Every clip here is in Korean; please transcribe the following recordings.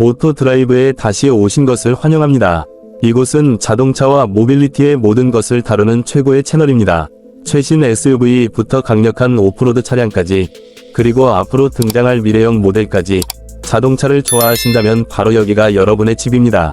오토 드라이브에 다시 오신 것을 환영합니다. 이곳은 자동차와 모빌리티의 모든 것을 다루는 최고의 채널입니다. 최신 SUV부터 강력한 오프로드 차량까지, 그리고 앞으로 등장할 미래형 모델까지 자동차를 좋아하신다면 바로 여기가 여러분의 집입니다.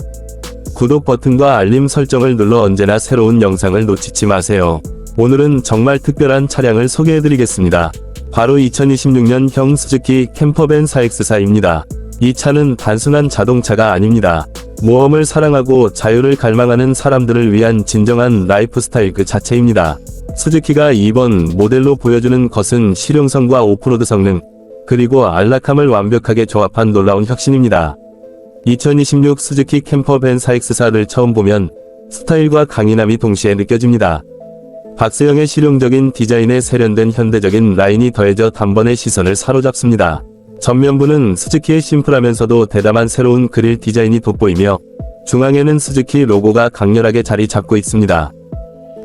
구독 버튼과 알림 설정을 눌러 언제나 새로운 영상을 놓치지 마세요. 오늘은 정말 특별한 차량을 소개해드리겠습니다. 바로 2026년형 스즈키 캠퍼밴 4X4입니다. 이 차는 단순한 자동차가 아닙니다. 모험을 사랑하고 자유를 갈망하는 사람들을 위한 진정한 라이프 스타일 그 자체입니다. 스즈키가 이번 모델로 보여주는 것은 실용성과 오프로드 성능, 그리고 안락함을 완벽하게 조합한 놀라운 혁신입니다. 2026 스즈키 캠퍼밴 4X4를 처음 보면 스타일과 강인함이 동시에 느껴집니다. 박세영의 실용적인 디자인에 세련된 현대적인 라인이 더해져 단번에 시선을 사로잡습니다. 전면부는 스즈키의 심플하면서도 대담한 새로운 그릴 디자인이 돋보이며 중앙에는 스즈키 로고가 강렬하게 자리 잡고 있습니다.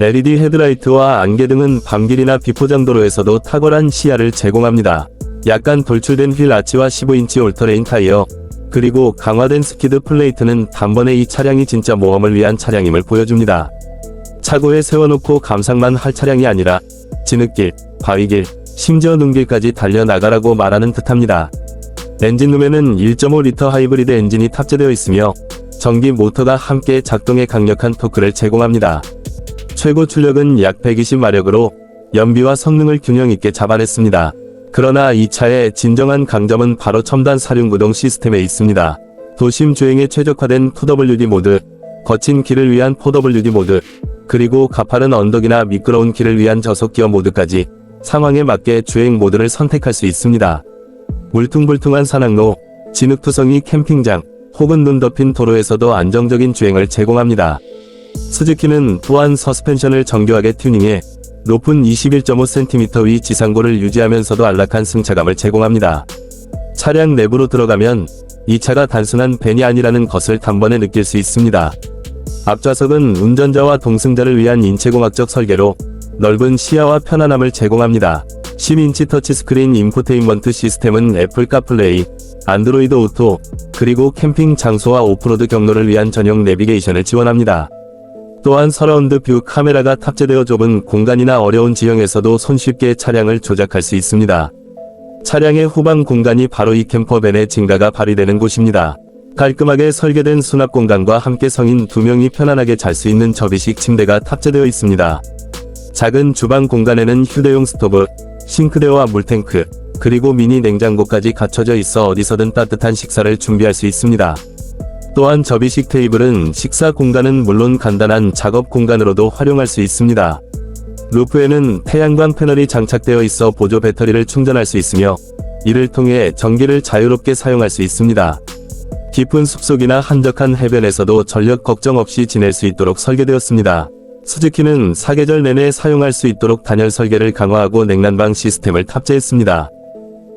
LED 헤드라이트와 안개 등은 밤길이나 비포장도로에서도 탁월한 시야를 제공합니다. 약간 돌출된 휠 아치와 15인치 올터레인 타이어, 그리고 강화된 스키드 플레이트는 단번에 이 차량이 진짜 모험을 위한 차량임을 보여줍니다. 차고에 세워놓고 감상만 할 차량이 아니라 진흙길, 바위길, 심지어 눈길까지 달려나가라고 말하는 듯합니다. 엔진룸에는 1.5리터 하이브리드 엔진이 탑재되어 있으며 전기 모터가 함께 작동해 강력한 토크를 제공합니다. 최고 출력은 약 120마력으로 연비와 성능을 균형 있게 잡아냈습니다. 그러나 이 차의 진정한 강점은 바로 첨단 사륜구동 시스템에 있습니다. 도심 주행에 최적화된 2WD 모드, 거친 길을 위한 4WD 모드, 그리고 가파른 언덕이나 미끄러운 길을 위한 저속기어 모드까지 상황에 맞게 주행 모드를 선택할 수 있습니다. 울퉁불퉁한 산악로, 진흙투성이 캠핑장, 혹은 눈 덮인 도로에서도 안정적인 주행을 제공합니다. 스즈키는 또한 서스펜션을 정교하게 튜닝해 높은 21.5cm 위 지상고를 유지하면서도 안락한 승차감을 제공합니다. 차량 내부로 들어가면 이 차가 단순한 벤이 아니라는 것을 단번에 느낄 수 있습니다. 앞좌석은 운전자와 동승자를 위한 인체공학적 설계로 넓은 시야와 편안함을 제공합니다. 10인치 터치스크린 인포테인먼트 시스템은 애플 카플레이, 안드로이드 오토, 그리고 캠핑 장소와 오프로드 경로를 위한 전용 내비게이션을 지원합니다. 또한 서라운드 뷰 카메라가 탑재되어 좁은 공간이나 어려운 지형에서도 손쉽게 차량을 조작할 수 있습니다. 차량의 후방 공간이 바로 이 캠퍼밴의 증가가 발휘되는 곳입니다. 깔끔하게 설계된 수납 공간과 함께 성인 두 명이 편안하게 잘 수 있는 접이식 침대가 탑재되어 있습니다. 작은 주방 공간에는 휴대용 스토브, 싱크대와 물탱크, 그리고 미니 냉장고까지 갖춰져 있어 어디서든 따뜻한 식사를 준비할 수 있습니다. 또한 접이식 테이블은 식사 공간은 물론 간단한 작업 공간으로도 활용할 수 있습니다. 루프에는 태양광 패널이 장착되어 있어 보조 배터리를 충전할 수 있으며 이를 통해 전기를 자유롭게 사용할 수 있습니다. 깊은 숲속이나 한적한 해변에서도 전력 걱정 없이 지낼 수 있도록 설계되었습니다. 스즈키는 사계절 내내 사용할 수 있도록 단열 설계를 강화하고 냉난방 시스템을 탑재했습니다.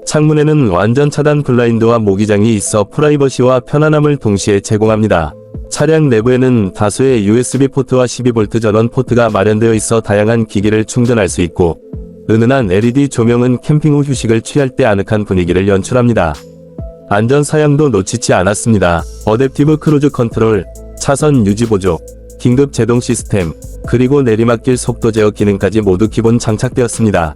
창문에는 완전 차단 블라인드와 모기장이 있어 프라이버시와 편안함을 동시에 제공합니다. 차량 내부에는 다수의 USB 포트와 12V 전원 포트가 마련되어 있어 다양한 기기를 충전할 수 있고 은은한 LED 조명은 캠핑 후 휴식을 취할 때 아늑한 분위기를 연출합니다. 안전 사양도 놓치지 않았습니다. 어댑티브 크루즈 컨트롤, 차선 유지 보조, 긴급 제동 시스템, 그리고 내리막길 속도 제어 기능까지 모두 기본 장착되었습니다.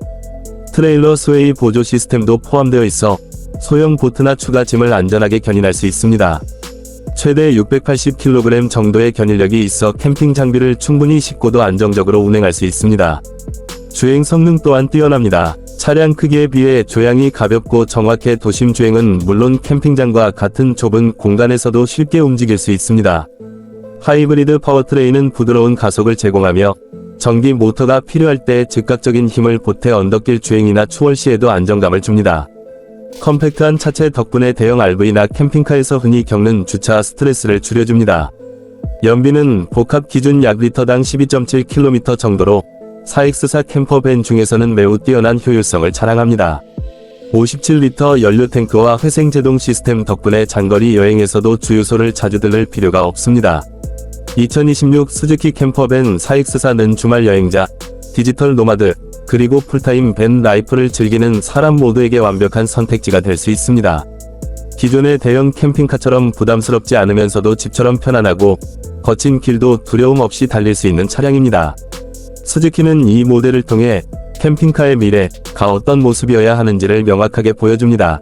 트레일러 스웨이 보조 시스템도 포함되어 있어 소형 보트나 추가 짐을 안전하게 견인할 수 있습니다. 최대 680kg 정도의 견인력이 있어 캠핑 장비를 충분히 싣고도 안정적으로 운행할 수 있습니다. 주행 성능 또한 뛰어납니다. 차량 크기에 비해 조향이 가볍고 정확해 도심 주행은 물론 캠핑장과 같은 좁은 공간에서도 쉽게 움직일 수 있습니다. 하이브리드 파워트레인은 부드러운 가속을 제공하며 전기 모터가 필요할 때 즉각적인 힘을 보태 언덕길 주행이나 추월 시에도 안정감을 줍니다. 컴팩트한 차체 덕분에 대형 RV나 캠핑카에서 흔히 겪는 주차 스트레스를 줄여줍니다. 연비는 복합 기준 약 리터당 12.7km 정도로 4X4 캠퍼밴 중에서는 매우 뛰어난 효율성을 자랑합니다. 57리터 연료 탱크와 회생 제동 시스템 덕분에 장거리 여행에서도 주유소를 자주 들를 필요가 없습니다. 2026 스즈키 캠퍼밴 4X4는 주말 여행자, 디지털 노마드, 그리고 풀타임 밴 라이프를 즐기는 사람 모두에게 완벽한 선택지가 될 수 있습니다. 기존의 대형 캠핑카처럼 부담스럽지 않으면서도 집처럼 편안하고 거친 길도 두려움 없이 달릴 수 있는 차량입니다. 스즈키는 이 모델을 통해 캠핑카의 미래가 어떤 모습이어야 하는지를 명확하게 보여줍니다.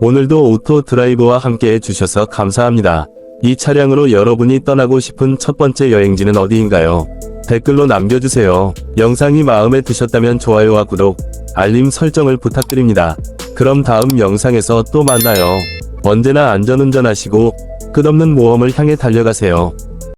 오늘도 오토 드라이브와 함께 해주셔서 감사합니다. 이 차량으로 여러분이 떠나고 싶은 첫 번째 여행지는 어디인가요? 댓글로 남겨주세요. 영상이 마음에 드셨다면 좋아요와 구독, 알림 설정을 부탁드립니다. 그럼 다음 영상에서 또 만나요. 언제나 안전운전하시고 끝없는 모험을 향해 달려가세요.